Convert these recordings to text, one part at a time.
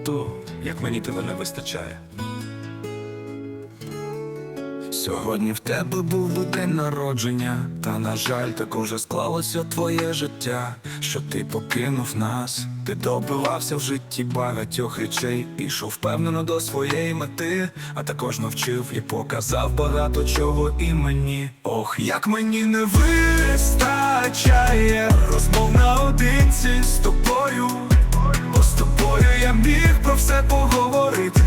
тату, як мені тебе не вистачає. Сьогодні в тебе був би день народження, та на жаль, так уже склалося твоє життя, що ти покинув нас, ти добивався в житті багатьох речей, пішов впевнено до своєї мети, а також навчив і показав багато чого і мені. Ох, як мені не вистачає розмов наодинці з тобою, все поговорити.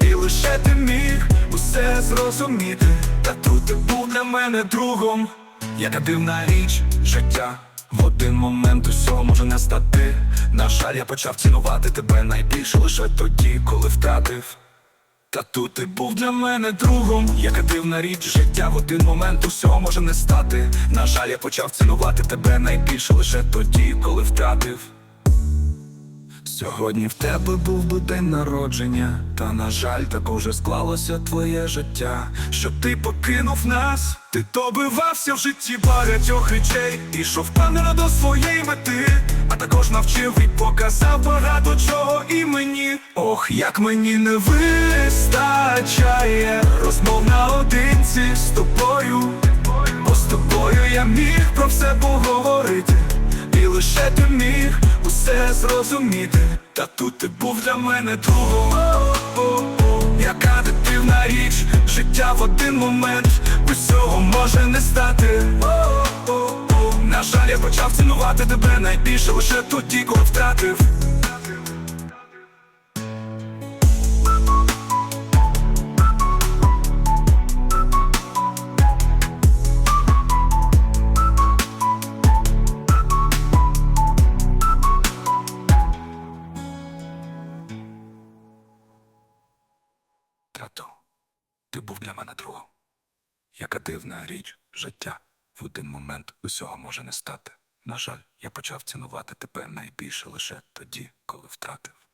І лише ти міг усе зрозуміти, та тут ти був для мене другом. Яка дивна річ життя. В один момент усього може не стати. На жаль, я почав цінувати тебе найбільше лише тоді, коли втратив. Та тут ти був для мене другом, яка дивна річ життя в один момент усього може не стати. На жаль, я почав цінувати тебе найбільше лише тоді, коли втратив. Сьогодні в тебе був би день народження, та на жаль, так уже склалося твоє життя, що ти покинув нас, ти добивався в житті багатьох речей, ішов впевнено до своєї мети, а також навчив і показав багато чого і мені. Ох, як мені не вистачає розмов наодинці з тобою, бо з тобою я міг про все поговорити. І лише ти міг усе зрозуміти, та тут ти був для мене другом. Яка дивна річ, життя в один момент усього може не стати. На жаль, я почав цінувати тебе найбільше лише тоді, коли втратив. Тату, ти був для мене другом. Яка дивна річ життя в один момент усього може не стати. На жаль, я почав цінувати тебе найбільше лише тоді, коли втратив.